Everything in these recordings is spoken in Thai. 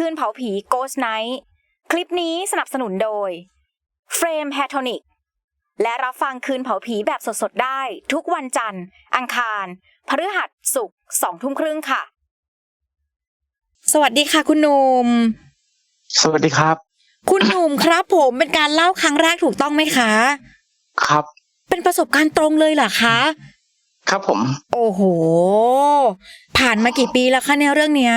คืนเผาผี Ghost Night คลิปนี้สนับสนุนโดย Frame h a t o n i c และรับฟังคืนเผาผีแบบสดๆ ได้ ทุกวันจันทร์ อังคาร พฤหัสศุกร์สองทุ่มครึ่งค่ะ สวัสดีค่ะคุณหนุ่มสวัสดีครับ คุณหนุ่มครับ ผมเป็นการเล่าครั้งแรกถูกต้องไหมคะ ครับ เป็นประสบการณ์ตรงเลยเหรอคะ ครับผม โอ้โห ผ่านมากี่ปีแล้วคะเนี่ยเรื่องเนี้ย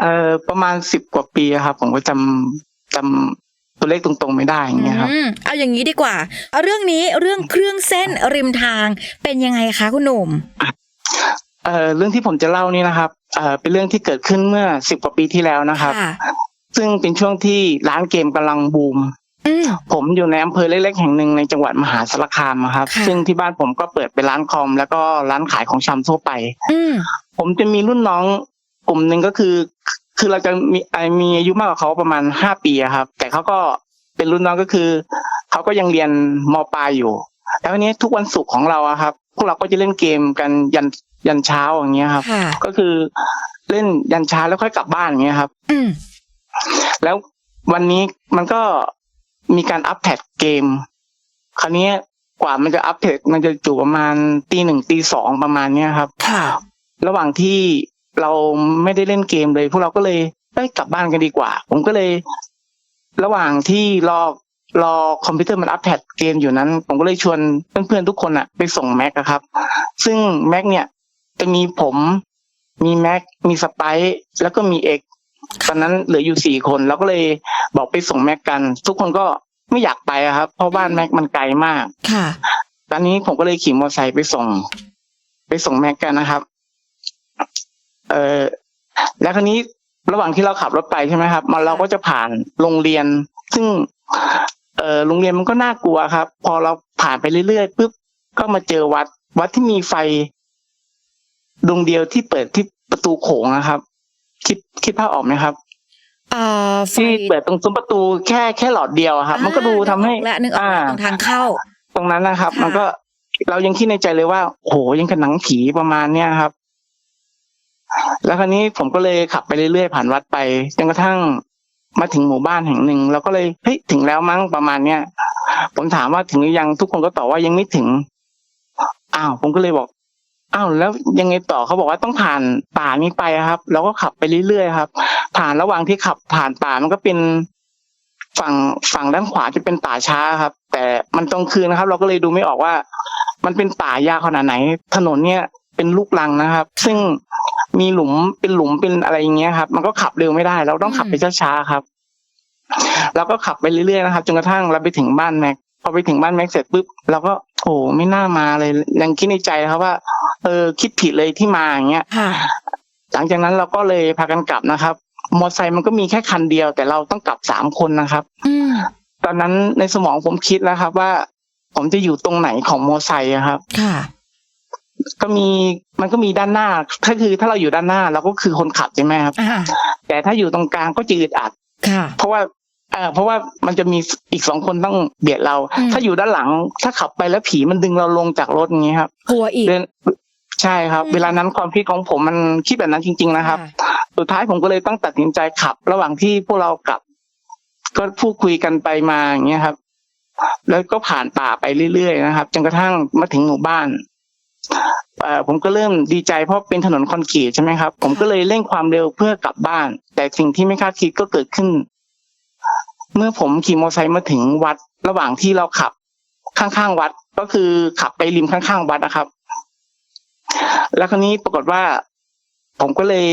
เอ่อประมาณสิบกว่าปีครับ ผมก็จำจำตัวเลขตรงๆไม่ได้อย่างเงี้ยครับ อืมเอาอย่างนี้ดีกว่าเอาเรื่องนี้เรื่องเครื่องเส้นริมทางเป็นยังไงคะคุณหนุ่ม เอ่อเรื่องที่ผมจะเล่านี่นะครับเอ่อเป็นเรื่องที่เกิดขึ้นเมื่อสิบกว่าปีที่แล้วนะครับค่ะซึ่งเป็นช่วงที่ร้านเกมกำลังบูมอืม ผมอยู่ในอำเภอเล็กๆแห่งหนึ่งในจังหวัดมหาสารคามอะครับค่ะซึ่งที่บ้านผมก็เปิดเป็นร้านคอม แล้วก็ร้านขายของชำทั่วไปอืมผมจะมีรุ่นน้องกลุ่มหนึ่งก็คือ คือเราจะมีไอมีอายุมากกว่าเขาประมาณห้าปีอะครับ แต่เขาก็เป็นรุ่นน้องก็คือเขาก็ยังเรียนมปลายอยู่ แล้ววันนี้ทุกวันศุกร์ของเราอะครับ พวกเราก็จะเล่นเกมกันยันยันเช้าอย่างเงี้ยครับค่ะก็คือเล่นยันเช้าแล้วค่อยกลับบ้านอย่างเงี้ยครับอืมแล้ววันนี้มันก็ มีการอัปเดตเกม คราวนี้กว่ามันจะอัปเดตมันจะอยู่ประมาณตีหนึ่งตีสองประมาณเนี้ยครับค่ะระหว่างที่เราไม่ได้เล่นเกมเลย พวกเราก็เลยเอ้ยกลับบ้านกันดีกว่า ผมก็เลย ระหว่างที่รอรอคอมพิวเตอร์มันอัปเดตเกมอยู่นั้น ผมก็เลยชวนเพื่อนๆทุกคนอะไปส่งแม็กอะครับ ซึ่งแม็กเนี่ยจะมีผม มีแม็กมีสไปซ์แล้วก็มีเอก ตอนนั้นเหลืออยู่สี่คนเราก็เลยบอกไปส่งแม็กกัน ทุกคนก็ไม่อยากไปอะครับ เพราะบ้านแม็กมันไกลมาก ค่ะ ตอนนี้ผมก็เลยขี่มอเตอร์ไซค์ไปส่ง ไปส่งแม็กกันนะครับ เออแล้วคราวนี้ระหว่างที่เราขับรถไปใช่ไหมครับมันเราก็จะผ่านโรงเรียน ซึ่ง เออโรงเรียนมันก็น่ากลัวครับ พอเราผ่านไปเรื่อยๆปุ๊บก็มาเจอวัด วัดที่มีไฟดวงเดียวที่เปิดที่ประตูโขงนะครับ คิดคิดภาพออกไหมครับเอ่อไฟที่เปิดตรงซุ้มประตูแค่แค่หลอดเดียวอะครับ มันก็ดูทำให้และนึกออกแล้วตรงทางเข้า ตรงนั้นนะครับ ค่ะ มันก็เรายังคิดในใจเลยว่าโอ้โหยังกับหนังผีประมาณเนี้ยครับ แล้วคราวนี้ผมก็เลยขับไปเรื่อยๆผ่านวัดไปจนกระทั่งมาถึงหมู่บ้านแห่งหนึ่งเราก็เลยเฮ้ยถึงแล้วมั้งประมาณเนี้ยผมถามว่าถึงหรือยังทุกคนก็ตอบว่ายังไม่ถึง อ้าวผมก็เลยบอก อ้าวแล้วยังไงต่อเขาบอกว่าต้องผ่านป่านี้ไปครับเราก็ขับไปเรื่อยๆครับ ผ่านระหว่างที่ขับผ่านป่ามันก็เป็นฝั่งฝั่งด้านขวาจะเป็นป่าช้าครับ แต่มันตรงคืนนะครับ เราก็เลยดูไม่ออกว่า มันเป็นป่ายาวขนาดไหน ถนนเนี่ยเป็นลูกลังนะครับ ซึ่งมีหลุมเป็นหลุมเป็นอะไรอย่างเงี้ยครับ มันก็ขับเร็วไม่ได้ เราต้องขับไปช้าๆครับเราก็ขับไปเรื่อยๆนะครับจนกระทั่งเราไปถึงบ้านแม็กพอไปถึงบ้านแม็กเสร็จปุ๊บเราก็โอ้ไม่น่ามาเลยยังคิดในใจครับว่า เออคิดผิดเลยที่มาอย่างเงี้ยค่ะหลังจากนั้นเราก็เลยพากันกลับนะครับ มอเตอร์ไซค์มันก็มีแค่คันเดียว แต่เราต้องกลับสามคนนะครับอืมตอนนั้นในสมองผมคิดแล้วครับว่า ผมจะอยู่ตรงไหนของมอเตอร์ไซค์อะครับ ค่ะ ก็มีมันก็มีด้านหน้าถ้าคือถ้าเราอยู่ด้านหน้าเราก็คือคนขับใช่ไหมครับอ่าแต่ถ้าอยู่ตรงกลางก็จะอึดอัดค่ะ เพราะว่า เออเพราะว่ามันจะมีอีกสองคนต้องเบียดเรา อืม ถ้าอยู่ด้านหลัง ถ้าขับไปแล้วผีมันดึงเราลงจากรถอย่างนี้ยครับกลัวอีก เดินใช่ครับ อืม เวลานั้นความคิดของผมมันคิดแบบนั้นจริง ๆ นะครับ สุดท้ายผมก็เลยต้องตัดสินใจขับ ระหว่างที่พวกเรากลับ ก็พูดคุยกันไปมาอย่างเงี้ยครับ แล้วก็ผ่านป่าไปเรื่อยๆนะครับจนกระทั่งมาถึงหมู่บ้านเอ่อผมก็เริ่มดีใจเพราะเป็นถนนคอนกรีตใช่ไหมครับ ผมก็เลยเร่งความเร็วเพื่อกลับบ้าน แต่สิ่งที่ไม่คาดคิดก็เกิดขึ้น เมื่อผมขี่มอเตอร์ไซค์มาถึงวัดระหว่างที่เราขับข้างๆวัด ก็คือขับไปริมข้างๆวัดนะครับ แล้วคราวนี้ปรากฏว่า ผมก็เลย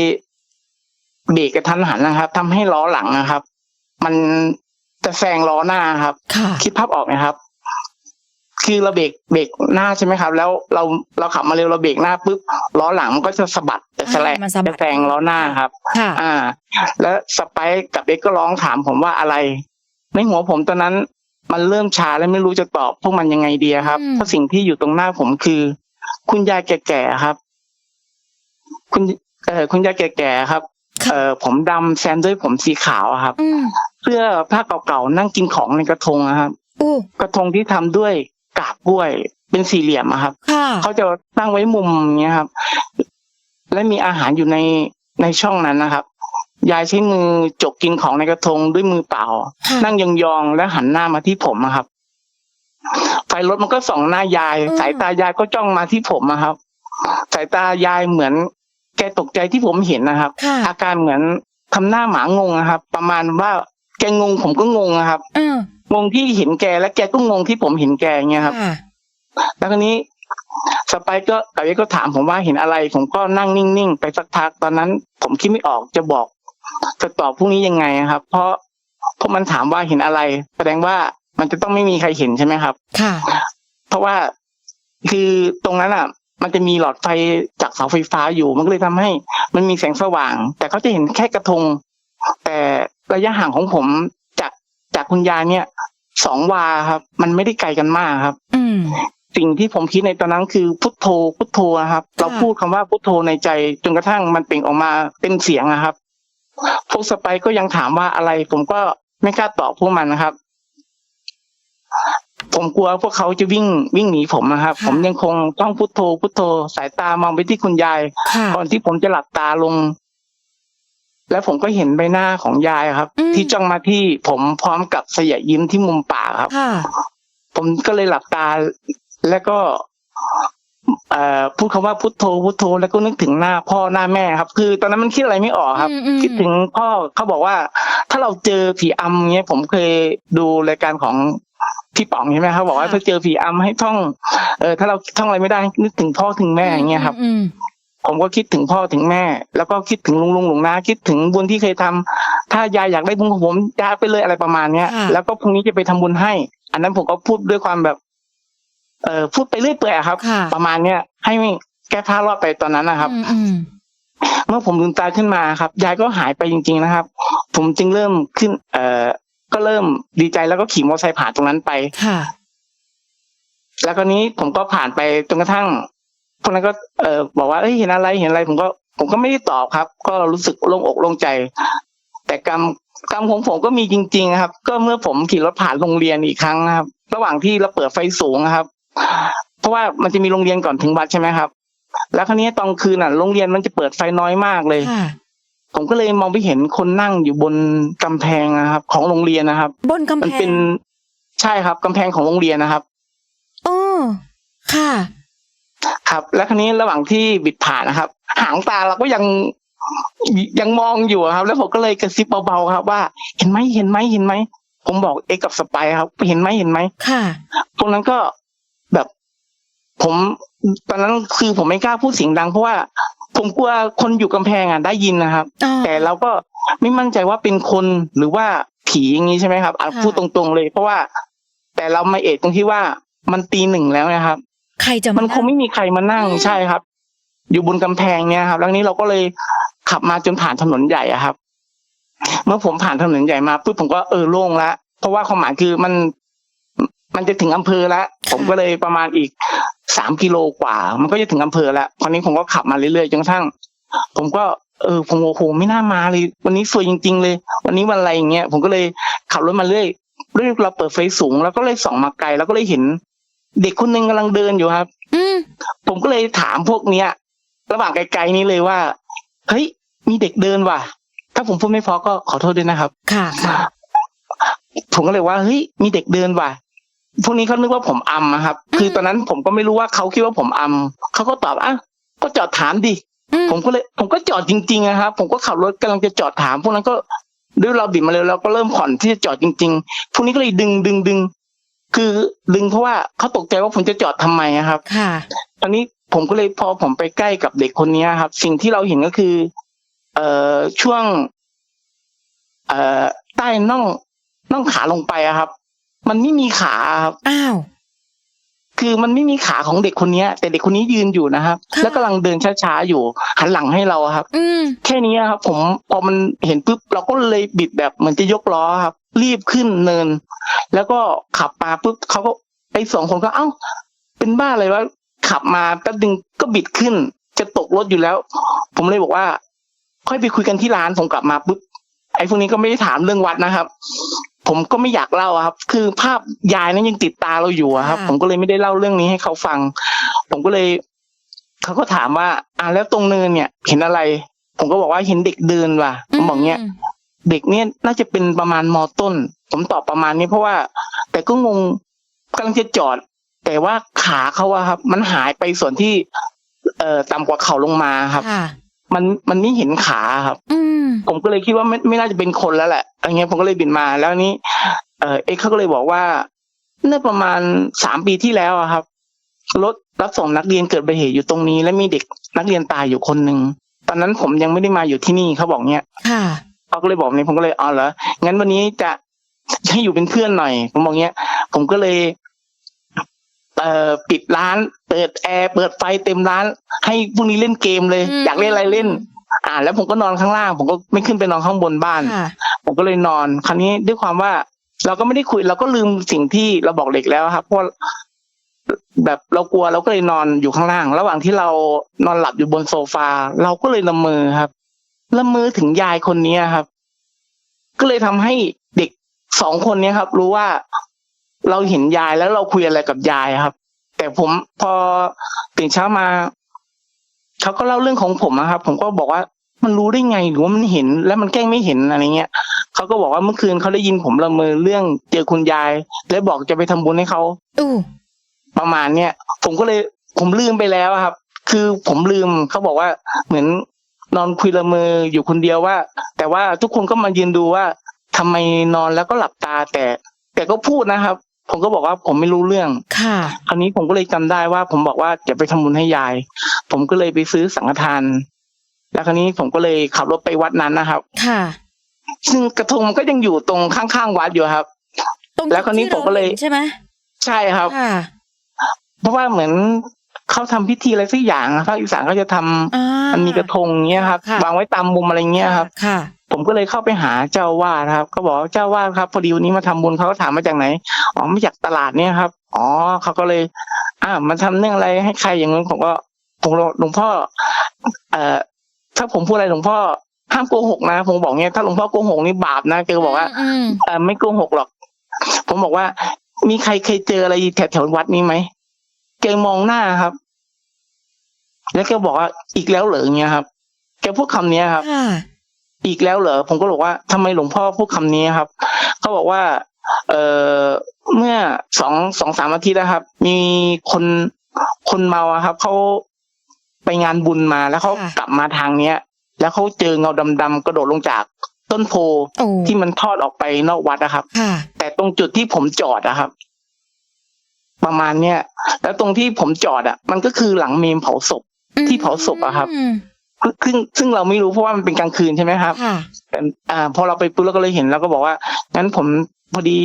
เบรกกระทันหันนะครับทำให้ล้อหลังนะครับ มันจะแซงล้อหน้าครับค่ะคิดภาพออกไหมครับ คือเราเบรกเบรกหน้าใช่ไหมครับ แล้วเราเราขับมาเร็วเราเบรกหน้าปุ๊บล้อหลังมันก็จะสะบัดจะแสลงอ่ามันสะบัดจะแซงล้อหน้าครับ ค่ะ อ่า แล้วสไปซ์กับเอ็กก็ร้องถามผมว่าอะไร ในหัวผมตอนนั้น มันเริ่มชาและไม่รู้จะตอบพวกมันยังไงดีครับอืม เพราะสิ่งที่อยู่ตรงหน้าผมคือ คุณยายแก่ๆครับ คุณเอ่อคุณยายแก่ๆครับค่ะเอ่อผมดำแซมด้วยผมสีขาวอะครับ อืมเสื้อผ้าเก่าๆนั่งกินของในกระทงนะครับ อู้กระทงที่ทำด้วย กาบกล้วยเป็นสี่เหลี่ยมอะครับค่ะเขาจะตั้งไว้มุมอย่างเงี้ยครับ และมีอาหารอยู่ในในช่องนั้นนะครับ ยายใช้มือจกกินของในกระทงด้วยมือเปล่าค่ะนั่งยองๆแล้วหันหน้ามาที่ผมอะครับ ไฟรถมันก็ส่องหน้ายายอืมสายตายายก็จ้องมาที่ผมอะครับ สายตายายเหมือน แกตกใจที่ผมเห็นนะครับค่ะอาการเหมือนทำหน้าหมางงนะครับ ประมาณว่าแกงงผมก็งงนะครับอืม งงที่เห็นแกและแกก็งงที่ผมเห็นแกอย่างเงี้ยครับ ค่ะแล้วคราวนี้สไปร์ก็กับเอ็กซ์ก็ถามผมว่าเห็นอะไร ผมก็นั่งนิ่งๆ ไปสักพักตอนนั้น ผมคิดไม่ออกจะบอก จะตอบพรุ่งนี้ยังไงครับ เพราะเพราะมันถามว่าเห็นอะไร แสดงว่ามันจะต้องไม่มีใครเห็นใช่ไหมครับ ค่ะ เพราะว่าคือตรงนั้นอะ มันจะมีหลอดไฟจากเสาไฟฟ้าอยู่มันก็เลยทำให้ มันมีแสงสว่าง แต่เขาจะเห็นแค่กระทง แต่ระยะห่างของผมจากจากคุณยายเนี่ย สองวาครับ มันไม่ได้ไกลกันมากครับ อืม สิ่งที่ผมคิดในตอนนั้นคือพุทโธพุทโธนะครับ เราพูดคำว่าพุทโธในใจจนกระทั่งมันเปล่งออกมาเป็นเสียงนะครับ พวกสไปร์ก็ยังถามว่าอะไร ผมก็ไม่กล้าตอบพวกมันนะครับ ผมกลัวพวกเขาจะวิ่งวิ่งหนีผมนะครับผมยังคงต้องพุทโธพุทโธสายตามองไปที่คุณยาย ค่ะ ก่อนที่ผมจะหลับตาลง แล้วผมก็เห็นใบหน้าของยายครับ อืม ที่จ้องมาที่ผมพร้อมกับเสยยิ้มที่มุมปากครับ ค่ะ ผมก็เลยหลับตาแล้วก็ เอ่อพูดคำว่าพุทโธพุทโธ แล้วก็นึกถึงหน้าพ่อหน้าแม่ครับ คือ ตอนนั้นมันคิดอะไรไม่ออกครับ อืมอืม คิดถึงพ่อเขาบอกว่า ถ้าเราเจอผีอำเงี้ยผมเคยดูรายการของพี่ป๋องใช่ไหมครับบอกว่าถ้าเจอผีอำให้ท่อง เออถ้าเราท่องอะไรไม่ได้นึกถึงพ่อถึงแม่อย่างเงี้ยครับ อืม ผมก็คิดถึงพ่อถึงแม่ แล้วก็คิดถึงลุงลุงหลวงนาคิดถึงบุญที่เคยทำถ้ายายอยากได้บุญของผมยายไปเลยอะไรประมาณเนี้ยค่ะแล้วก็พรุ่งนี้จะไปทำบุญให้ อันนั้นผมก็พูดด้วยความแบบ เอ่อพูดไปเรื่อยเปื่อยอะครับค่ะประมาณเนี้ยให้แก้ผ้ารอดไปตอนนั้นนะครับอืมอืมเมื่อผมลืมตาขึ้นมาครับ ยายก็หายไปจริง ๆนะครับ ผมจึงเริ่มขึ้น เอ่อ ก็เริ่มดีใจแล้วก็ขี่มอเตอร์ไซค์ผ่านตรงนั้นไปค่ะแล้วก็นี้ผมก็ผ่านไปจนกระทั่ง พวกนั้นก็เออบอกว่าเอ้ยเห็นอะไรเห็นอะไรผมก็ ผมก็ไม่ได้ตอบครับ ก็รู้สึกโล่งอกโล่งใจ แต่กรรมกรรมของผมก็มีจริง ๆ ครับ ก็เมื่อผมขี่รถผ่านโรงเรียนอีกครั้งนะครับ ระหว่างที่เราเปิดไฟสูงนะครับ เพราะว่ามันจะมีโรงเรียนก่อนถึงวัดใช่ไหมครับ แล้วคราวนี้ตอนคืนน่ะโรงเรียนมันจะเปิดไฟน้อยมากเลยค่ะผมก็เลยมองไปเห็นคนนั่งอยู่บนกำแพงนะครับ ของโรงเรียนนะครับ บนกำมันแพเป็นงใช่ครับกำแพงของโรงเรียนนะครับโอ้ค่ะ ครับ แล้วคราวนี้ระหว่างที่บิดผ่านนะครับ หางตาเราก็ยังยังมองอยู่อะครับ แล้วผมก็เลยกระซิบเบาๆครับ ว่า เห็นไหมเห็นไหมเห็นไหมผมบอกเอกกับสไปร์ครับเห็นไหมเห็นไหมค่ะพวกนั้นก็แบบ ผมตอนนั้นคือผมไม่กล้าพูดเสียงดังเพราะว่าผมกลัวคนอยู่กำแพงอะได้ยินนะครับอ๋อแต่เราก็ไม่มั่นใจว่าเป็นคนหรือว่าผีอย่างนี้ใช่ไหมครับอะค่ะพูดตรงๆเลย เพราะว่าแต่เรามาเอะตรงที่ว่ามันตีหนึ่งแล้วนะครับ ใครจะมันคงไม่มีใครมานั่งอืมใช่ครับ อยู่บนกำแพงเนี่ยครับแล้วนี้เราก็เลยขับมาจนผ่านถนนใหญ่อะครับ เมื่อผมผ่านถนนใหญ่มาปุ๊บผมก็เออโล่งละเพราะว่าความหมายคือมัน มันจะถึงอำเภอแล้วผมก็เลยประมาณอีกสามกิโลกว่า มันก็จะถึงอำเภอแล้วคราวนี้ผมก็ขับมาเรื่อยๆจนกระทั่ง ผมก็เออผมโอ้โหไม่น่ามาเลย วันนี้สวยจริง ๆ เลย วันนี้วันอะไรอย่างเงี้ยผมก็เลยขับรถมาเรื่อยเรื่อยเราเปิดไฟสูง แล้วก็เลยส่องมาไกล แล้วก็เลยเห็น เด็กคนหนึงกำลังเดินอยู่ครับ อืมผมก็เลยถามพวกเนี้ย ระหว่างไกลๆนี้เลยว่า เฮ้ย มีเด็กเดินว่ะ ถ้าผมพูดไม่พอก็ขอโทษด้วยนะครับ ค่ะค่ะผมก็เลยว่าเฮ้ยมีเด็กเดินว่ะพวกนี้เขานึกว่าผมอำนะครับอืมคือตอนนั้นผมก็ไม่รู้ว่าเขาคิดว่าผมอำเขาก็ตอบอะก็จอดถามดิอืมผมก็เลย ผมก็จอดจริงๆนะครับผมก็ขับรถกำลังจะจอดถาม พวกนั้นก็ด้วยเราบิดมาเลยเราก็เริ่มผ่อนที่จะจอดจริง ๆ พวกนี้ก็เลยดึงดึงดึง คือดึงเพราะว่าเขาตกใจว่าผมจะจอดทำไมอะครับ ค่ะตอนนี้ผมก็เลยพอผมไปใกล้กับเด็กคนนี้ครับ สิ่งที่เราเห็นก็คือ เอ่อช่วง เอ่อใต้น่องน่องขาลงไปอะครับ มันไม่มีขาครับอ้าว คือมันไม่มีขาของเด็กคนนี้แต่เด็กคนนี้ยืนอยู่นะครับค่ะแล้วกำลังเดินช้าๆอยู่ หันหลังให้เราอะครับอืมแค่นี้ครับ ผมพอมันเห็นปุ๊บเราก็เลยบิดแบบเหมือนจะยกล้อครับ รีบขึ้นเนิน แล้วก็ขับมาปุ๊บเขาก็ไอ้สองคนก็เอ้า เป็นบ้าอะไรวะขับมาแป๊บนึงก็บิดขึ้น จะตกรถอยู่แล้ว ผมเลยบอกว่า ค่อยไปคุยกันที่ร้านผมกลับมาปุ๊บไอ้พวกนี้ก็ไม่ได้ถามเรื่องวัดนะครับ ผมก็ไม่อยากเล่าอะครับ คือภาพยายนั้นยังติดตาเราอยู่อะครับค่ะผมก็เลยไม่ได้เล่าเรื่องนี้ให้เขาฟัง ผมก็เลยเขาก็ถามว่า อ่าแล้วตรงเนินเนี่ย เห็นอะไร ผมก็บอกว่าเห็นเด็กเดินว่ะผมบอกเนี้ยเด็กเนี่ยน่าจะเป็นประมาณมอต้น ผมตอบประมาณนี้เพราะว่า แต่ก็งงกำลังจะจอด แต่ว่าขาเขาอะครับ มันหายไปส่วนที่ เอ่อต่ำกว่าเข่าลงมาครับค่ะ มันมันไม่เห็นขาครับอืมผมก็เลยคิดว่าไม่ไม่น่าจะเป็นคนแล้วแหละอะไรเงี้ยผมก็เลยบินมาแล้วนี้ เออเอ็กซ์เขาก็เลยบอกว่าเมื่อประมาณสามปีที่แล้วอะครับรถรับส่งนักเรียนเกิดอุบัติเหตุอยู่ตรงนี้ และมีเด็กนักเรียนตายอยู่คนหนึ่งตอนนั้นผมยังไม่ได้มาอยู่ที่นี่เขาบอกเนี้ยค่ะเขาก็เลยบอกนี่ผมก็เลยอ๋อเหรองั้นวันนี้จะให้อยู่เป็นเพื่อนหน่อย ผมบอกเงี้ย ผมก็เลย เอ่อปิดร้าน เปิดแอร์เปิดไฟเต็มร้าน ให้พวกนี้เล่นเกมเลย อืม อยากเล่นอะไรเล่น อ่า แล้วผมก็นอนข้างล่าง ผมก็ไม่ขึ้นไปนอนข้างบนบ้าน ค่ะ ผมก็เลยนอน คราวนี้ด้วยความว่า เราก็ไม่ได้คุย เราก็ลืมสิ่งที่เราบอกเด็กแล้วครับเพราะแบบเรากลัวเราก็เลยนอนอยู่ข้างล่าง ระหว่างที่เรานอนหลับอยู่บนโซฟา เราก็เลยละเมอครับละเมอถึงยายคนนี้ครับ ก็เลยทำให้เด็กสองคนเนี้ยครับ รู้ว่า เราเห็นยายแล้วเราคุยอะไรกับยายครับ แต่ผมพอตื่นเช้ามาเขาก็เล่าเรื่องของผมอะครับ ผมก็บอกว่ามันรู้ได้ไงหรือว่ามันเห็น แล้วมันแกล้งไม่เห็นอะไรเงี้ยเขาก็บอกว่าเมื่อคืนเขาได้ยินผมละเมอเรื่องเจอคุณยาย และบอกจะไปทำบุญให้เขาอู้ประมาณเนี้ยผมก็เลยผมลืมไปแล้วอะครับ คือผมลืมเขาบอกว่าเหมือนนอนคุยละเมออยู่คนเดียวว่า แต่ว่าทุกคนก็มายืนดูว่าทำไมนอนแล้วก็หลับตาแต่ แต่ก็พูดนะครับ ผมก็บอกว่าผมไม่รู้เรื่อง ค่ะ คราวนี้ผมก็เลยจำได้ว่า ผมบอกว่าจะไปทำบุญให้ยาย ผมก็เลยไปซื้อสังฆทาน แล้วคราวนี้ผมก็เลยขับรถไปวัดนั้นนะครับ ค่ะ ซึ่งกระทงมันก็ยังอยู่ตรงข้างๆวัดอยู่ครับ ตรงแล้วคราวนี้ที่ผมก็เลยราห็นใช่ไหมใช่ครับค่ะเพราะว่าเหมือนเขาทำพิธีอะไรสักอย่างอะภาคอีสานเขาจะทำอ่ามันมีกระทงเงี้ยครับค่ะวางไว้ตามมุมอะไรเงี้ยครับ ค่ะ ผมก็เลยเข้าไปหาเจ้าอาวาดครับ ก็บอกว่าเจ้าอาวาดครับพอดีวันนี้มาทำบุญเขาก็ถามมาจากไหนอ๋อมาจากตลาดเนี่ยครับอ๋อเขาก็เลย อ่ามาทำเรื่องอะไรให้ใครอย่างนั้นผมก็ผมบอกหลวงพ่อ เอ่อถ้าผมพูดอะไรหลวงพ่อห้ามโกหกนะผมบอกเงี้ยถ้าหลวงพ่อโกหกนี่บาปนะแกก็บอกว่าอืมเออไม่โกหกหรอก ผมบอกว่า มีใครเคยเจออะไรแถวแถวๆวัดนี้ไหมแกมองหน้าครับ แล้วแกบอกว่าอีกแล้วเหรออย่างเงี้ยครับแกพูดคำเนี้ยครับค่ะ อีกแล้วเหรอผมก็บอกว่าทำไมหลวงพ่อพูดคำนี้ครับเขาบอกว่า เออเมื่อสองสองสามอาทิตย์นะครับ มีคนคนเมาอะครับเขาไปงานบุญมาแล้วเขาค่ะกลับมาทางเนี้ย แล้วเขาเจอเงาดำๆกระโดดลงจากต้นโพโอ้ที่มันทอดออกไปนอกวัดนะครับค่ะแต่ตรงจุดที่ผมจอดอะครับ ประมาณเนี้ยแล้วตรงที่ผมจอดอะมันก็คือหลังเมมเผาศพที่เผาศพอะครับอืม ซึ่งซึ่งเราไม่รู้เพราะว่ามันเป็นกลางคืนใช่ไหมครับค่ะแต่อ่า พอเราไปปุ๊บเราก็เลยเห็นแล้วก็บอกว่างั้นผมพอดี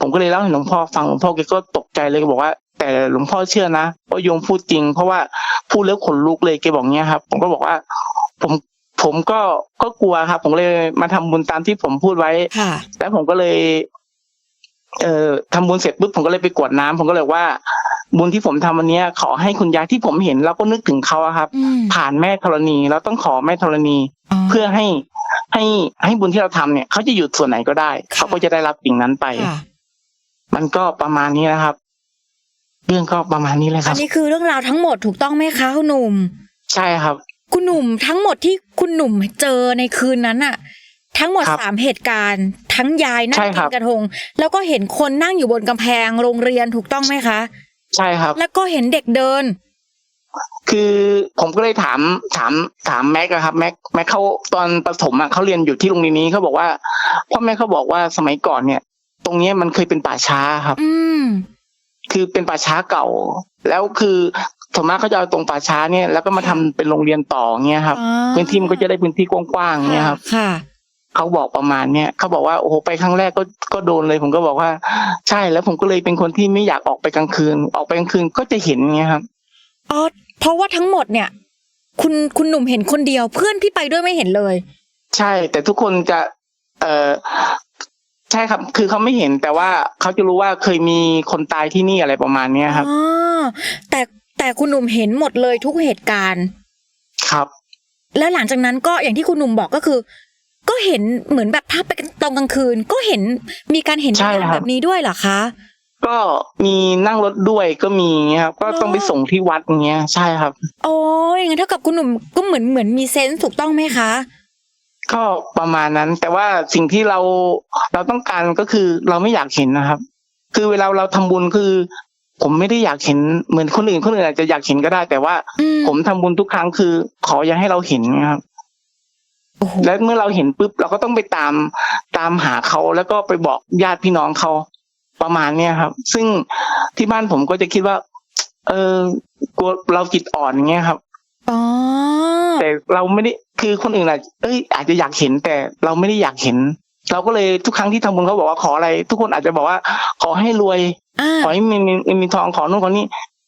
ผมก็เลยเล่าให้หลวงพ่อฟังหลวงพ่อแกก็ตกใจเลยก็บอกว่า แต่หลวงพ่อเชื่อนะว่าโยมพูดจริง เพราะว่าพูดแล้วขนลุกเลยแกบอกเนี้ยครับ ผมก็บอกว่า ผมผมก็ก็กลัวครับ ผมเลยมาทำบุญตามที่ผมพูดไว้ค่ะแล้วผมก็เลย เอ่อทำบุญเสร็จปุ๊บผมก็เลยไปกรวดน้ำผมก็เลยว่า บุญที่ผมทำวันเนี้ยขอให้คุณยายที่ผมเห็นเราก็นึกถึงเขาอะครับอืมผ่านแม่ธรณีเราต้องขอแม่ธรณี เพื่อให้ให้ให้บุญที่เราทำเนี่ยเขาจะหยุดส่วนไหนก็ได้ค่ะเขาก็จะได้รับสิ่งนั้นไปค่ะมันก็ประมาณนี้นะครับ เรื่องก็ประมาณนี้เลยคอัรันบนี้คือเรื่องราวทั้งหมดถูกต้องไหมคะคุณหนุ่ม ใช่ครับ คุณหนุ่มทั้งหมดที่คุณหนุ่มเจอในคืนนั้นอะทั้งหมดครับสามเหตุการณ์ ทั้งยายนั่งใช่กิครันบกระทง แล้วก็เห็นคนนั่งอยู่บนกำแพงโรงเรียนถูกต้องไหมคะ ใช่ครับ แล้วก็เห็นเด็กเดิน คือผมก็เลยถามถามถามแม็กอะครับ แม็กแม็กเขาตอนประถมอะเขาเรียนอยู่ที่โรงเรียนนี้เขาบอกว่าพ่อแม่เขาบอกว่าสมัยก่อนเนี่ย ตรงเนี้ยมันเคยเป็นป่าช้าครับ อืมคือเป็นป่าช้าเก่า แล้วคือส่วนมากเขาจะเอาตรงป่าช้าเนี่ยแล้วก็มาทำเป็นโรงเรียนต่อเงี้ยครับอ๋อพื้นที่มันก็จะได้พื้นที่กว้างๆเนี่ยครับค่ะ เขาบอกประมาณเนี้ยเขาบอกว่าโอ้โหไปครั้งแรกก็ก็โดนเลย ผมก็บอกว่า ใช่แล้วผมก็เลยเป็นคนที่ไม่อยากออกไปกลางคืน ออกไปกลางคืนก็จะเห็นเงี้ยครับอ๋อเพราะว่าทั้งหมดเนี่ย คุณคุณหนุ่มเห็นคนเดียว เพื่อนที่ไปด้วยไม่เห็นเลย ใช่ แต่ทุกคนจะ เออใช่ครับ คือเขาไม่เห็นแต่ว่าเขาจะรู้ว่าเคยมีคนตายที่นี่อะไรประมาณเนี้ยครับอ๋อแต่แต่คุณหนุ่มเห็นหมดเลยทุกเหตุการณ์ ครับ แล้วหลังจากนั้นก็อย่างที่คุณหนุ่มบอกก็คือ ก็เห็นเหมือนแบบถ้าไปตอนกลางคืน ก็เห็นมีการเห็นใช่ครับแบบนี้ด้วยเหรอคะก็มีนั่งรถด้วยก็มีครับ ก็ต้องไปส่งที่วัดอย่างเงี้ยใช่ครับ โอ้ยอย่างนั้นเท่ากับคุณหนุ่มก็เหมือนเหมือนมีเซนส์ถูกต้องไหมคะ ก็ประมาณนั้น แต่ว่าสิ่งที่เราเราต้องการก็คือเราไม่อยากเห็นนะครับ คือเวลาเราทำบุญคือ ผมไม่ได้อยากเห็นเหมือนคนอื่นคนอื่นอาจจะอยากเห็นก็ได้ แต่ว่าอืมผมทำบุญทุกครั้งคือ ขออย่าให้เราเห็นนะครับโอ้โห และเมื่อเราเห็นปุ๊บเราก็ต้องไปตามตามหาเขาแล้วก็ไปบอกญาติพี่น้องเขาประมาณเนี้ยครับ ซึ่งที่บ้านผมก็จะคิดว่า เออกลัวเราจิตอ่อนอย่างเงี้ยครับอ๋อแต่เราไม่ได้คือคนอื่นอาจเอ้ยอาจจะอยากเห็นแต่เราไม่ได้อยากเห็น เราก็เลยทุกครั้งที่ทำบุญเขาบอกว่าขออะไร ทุกคนอาจจะบอกว่า ขอให้รวยอ่าขอให้มีมีมีมีทองขอนู่นขอนี่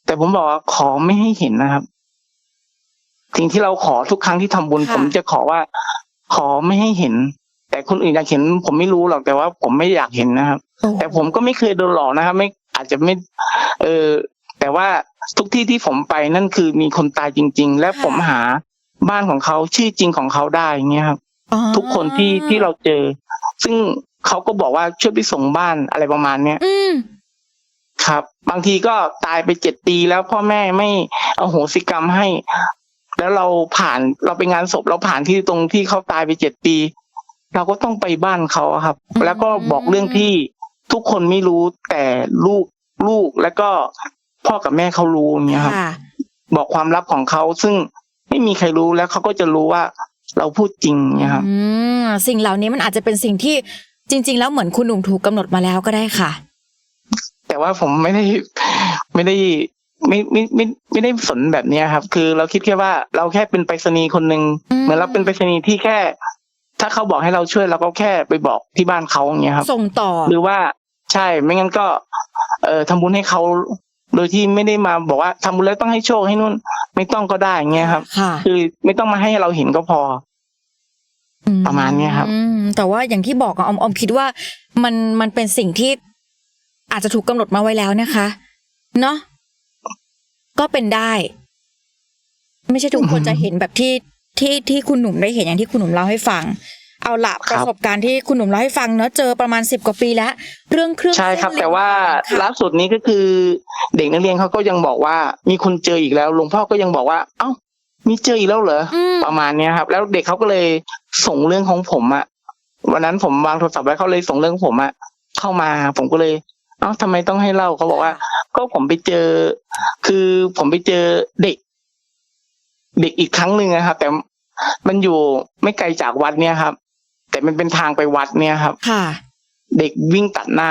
แต่ผมบอกว่าขอไม่ให้เห็นนะครับ สิ่งที่เราขอทุกครั้งที่ทำบุญ ผมจะขอว่า ขอไม่ให้เห็น แต่คนอื่นอยากเห็น ผมไม่รู้หรอกแต่ว่าผมไม่อยากเห็นนะครับโอ้โหแต่ผมก็ไม่เคยโดนหลอกนะครับ ไม่อาจจะไม่ เออแต่ว่าทุกที่ที่ผมไปนั่นคือมีคนตายจริง ๆ และผมหาบ้านของเขาชื่อจริงของเขาได้อย่างเงี้ยครับอ๋อทุกคนที่ที่เราเจอ ซึ่งเขาก็บอกว่าช่วยไปส่งบ้านอะไรประมาณเนี้ยอืมครับ บางทีก็ตายไปเจ็ดปีแล้วพ่อแม่ไม่เอาโหสิกรรมให้ แล้วเราผ่านเราไปงานศพเราผ่านที่ตรงที่เขาตายไปเจ็ดปี เราก็ต้องไปบ้านเขาอะครับอืมแล้วก็บอกเรื่องที่ทุกคนไม่รู้แต่ลูกลูกแล้วก็พ่อกับแม่เขารู้อย่างเงี้ยครับค่ะบอกความลับของเขาซึ่งไม่มีใครรู้แล้วเขาก็จะรู้ว่าเราพูดจริงเนี่ยครับอืมสิ่งเหล่านี้มันอาจจะเป็นสิ่งที่จริง ๆ แล้วเหมือนคุณหนุ่มถูกกำหนดมาแล้วก็ได้ค่ะ แต่ว่าผมไม่ได้ไม่ได้ ไม่ไม่ไม่ไม่ได้สนแบบเนี้ยครับ คือเราคิดแค่ว่าเราแค่เป็นไปรษณีย์คนหนึ่งอืมเหมือนเราเป็นไปรษณีย์ที่แค่ ถ้าเขาบอกให้เราช่วยเราก็แค่ไปบอกที่บ้านเขาอย่างเงี้ยครับ ส่งต่อหรือว่าใช่ไม่งั้นก็ เอ่อทำบุญให้เขาโดยที่ไม่ได้มาบอกว่าทำบุญแล้วต้องให้โชคให้นู่น ไม่ต้องก็ได้อย่างเงี้ยครับค่ะคือไม่ต้องมาให้เราเห็นก็พออืประมาณเนี้ยครับอืมแต่ว่าอย่างที่บอกอะออมออมคิดว่ามันมันเป็นสิ่งที่อาจจะถูกกำหนดมาไว้แล้วนะคะ เนาะ ก็เป็นได้ ไม่ใช่ทุกคนจะเห็นแบบที่ที่ที่คุณหนุ่มได้เห็นอย่างที่คุณหนุ่มเล่าให้ฟัง เอาละครับประสบการณ์ที่คุณหนุ่มเล่าให้ฟังเนอะเจอประมาณสิบกว่าปีแล้ว เรื่องเครื่องใช่ครับเส้นแต่ว่าค่ะล่าสุดนี้ก็คือ เด็กนักเรียนเขาก็ยังบอกว่า มีคนเจออีกแล้วหลวงพ่อก็ยังบอกว่า เอ้า มีเจออีกแล้วเหรออืมประมาณเนี้ยครับ แล้วเด็กเขาก็เลยส่งเรื่องของผมอะวันนั้นผมวางโทรศัพท์ไว้เขาเลยส่งเรื่องของผมอะเข้ามาผมก็เลย เอ้าทำไมต้องให้เล่าเขาบอกว่า ก็ผมไปเจอ คือผมไปเจอเด็ก เด็กอีกครั้งหนึ่งนะครับ แต่มันอยู่ไม่ไกลจากวัดเนี่ยครับ แต่มันเป็นทางไปวัดเนี่ยครับ ค่ะ เด็กวิ่งตัดหน้า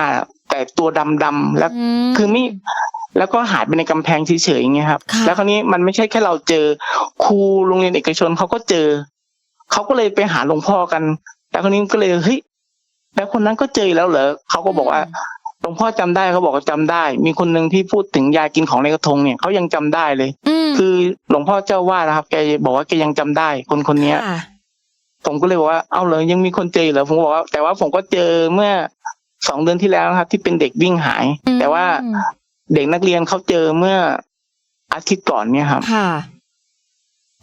แต่ตัวดำดำๆแล้วมคือไม่แล้วก็หายไปในกำแพงเฉยๆอย่างเงี้ยครับค่ะแล้วคราวนี้มันไม่ใช่แค่เราเจอ ครูโรงเรียนเอกชนเขาก็เจอเขาก็เลยไปหาหลวงพ่อกันแต่คราวนี้ก็เลยเฮ้ยแล้วคนนั้นก็เจอแล้วเหรอเขาก็บอกว่า หลวงพ่อจำได้เขาบอกว่าจำได้ มีคนหนึ่งที่พูดถึงยายกินของในกระทงเนี่ยเขายังจำได้เลยอืมคือหลวงพ่อเจ้าว่านะครับ แกบอกว่าแกยังจำได้ คนคนเนี้ยค่ะผมก็เลยบอกว่า เอ้าเหรอยังมีคนเจออีกเหรอผมบอกว่า แต่ว่าผมก็เจอเมื่อสองเดือนที่แล้วนะครับ ที่เป็นเด็กวิ่งหายอืมแต่ว่าเด็กนักเรียนเขาเจอเมื่ออาทิตย์ก่อนเนี่ยครับค่ะ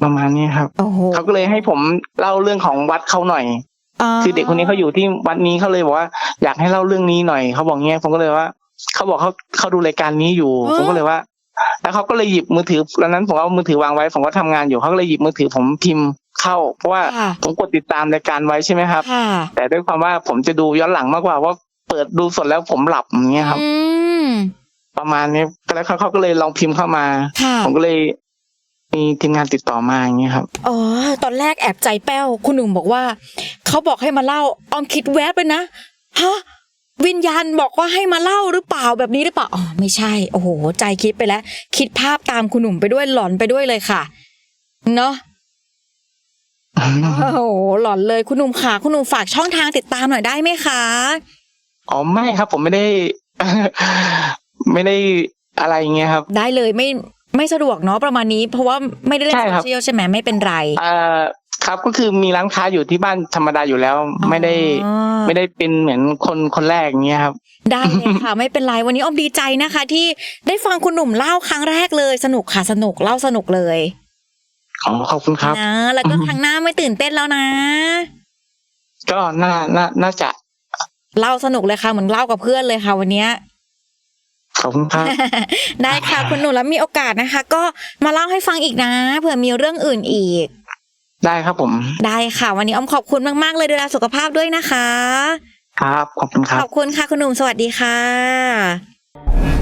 ประมาณนี้ครับโอ้โหเขาก็เลยให้ผมเล่าเรื่องของวัดเขาหน่อยา คือเด็กคนนี้เขาอยู่ที่วัดนี้เขาเลยบอกว่า อยากให้เล่าเรื่องนี้หน่อยเขาบอกเงี้ยผมก็เลยว่าเขาบอกเขาเขาดูรายการนี้อยู่ ผมก็เลยว่า แล้วเขาก็เลยหยิบมือถือตอนนั้นผมเอามือถือวางไว้ ผมก็ทำงานอยู่เขาก็เลยหยิบมือถือผมพิมพ์เข้า เพราะว่าค่ะผมกดติดตามรายการไว้ใช่ไหมครับค่ะแต่ด้วยความว่าผมจะดูย้อนหลังมากกว่าว่าเปิดดูสดแล้วผมหลับอย่างเงี้ยครับอืมประมาณนี้แล้วเขาเขาก็เลยลองพิมพ์เข้ามาค่ะผมก็เลย มีทีมงานติดต่อมาอย่างเงี้ยครับ อ๋อ ตอนแรกแอบใจแป้ว คุณหนุ่มบอกว่า เขาบอกให้มาเล่าออมคิดแวบเลยนะ ฮะ วิญญาณบอกว่าให้มาเล่าหรือเปล่าแบบนี้หรือเปล่า อ๋อ ไม่ใช่ โอ้โห ใจคิดไปแล้ว คิดภาพตามคุณหนุ่มไปด้วยหลอนไปด้วยเลยค่ะ เนาะโอ้โห หลอนเลยคุณหนุ่มค่ะ คุณหนุ่มฝากช่องทางติดตามหน่อยได้ไหมคะ อ๋อ ไม่ครับ ผมไม่ได้ ไม่ได้อะไรอย่างเงี้ยครับ ได้เลยไม่ ไม่สะดวกเนาะประมาณนี้ เพราะว่าไม่ได้เล่นใช่โซครับเชียลใช่ไหมไม่เป็นไรเอ่อครับก็คือมีร้านค้าอยู่ที่บ้านธรรมดาอยู่แล้ว ไม่ได้อ๋อไม่ได้เป็นเหมือนคนคนแรกอย่างเงี้ยครับ ได้เลยค่ะไม่เป็นไรวันนี้ออมดีใจนะคะ ที่ได้ฟังคุณหนุ่มเล่าครั้งแรกเลย สนุกค่ะสนุกเล่าสนุกเลยอ๋อขอบคุณครับนะแล้วก็ครั้งหน้าไม่ตื่นเต้นแล้วนะ ก็น่าน่าน่าจะเล่าสนุกเลยค่ะเหมือนเล่ากับเพื่อนเลยค่ะ วันเนี้ย ขอบคุณครับได้ค่ะคุณหนุ่มแล้วมีโอกาสนะคะ ก็มาเล่าให้ฟังอีกนะเผื่อมีเรื่องอื่นอีก ได้ครับผม ได้ค่ะ วันนี้ออมขอบคุณมากๆเลยดูแลสุขภาพด้วยนะคะ ครับขอบคุณครัขบอบคุณค่ะคุณหนุ่มสวัสดีค่ะ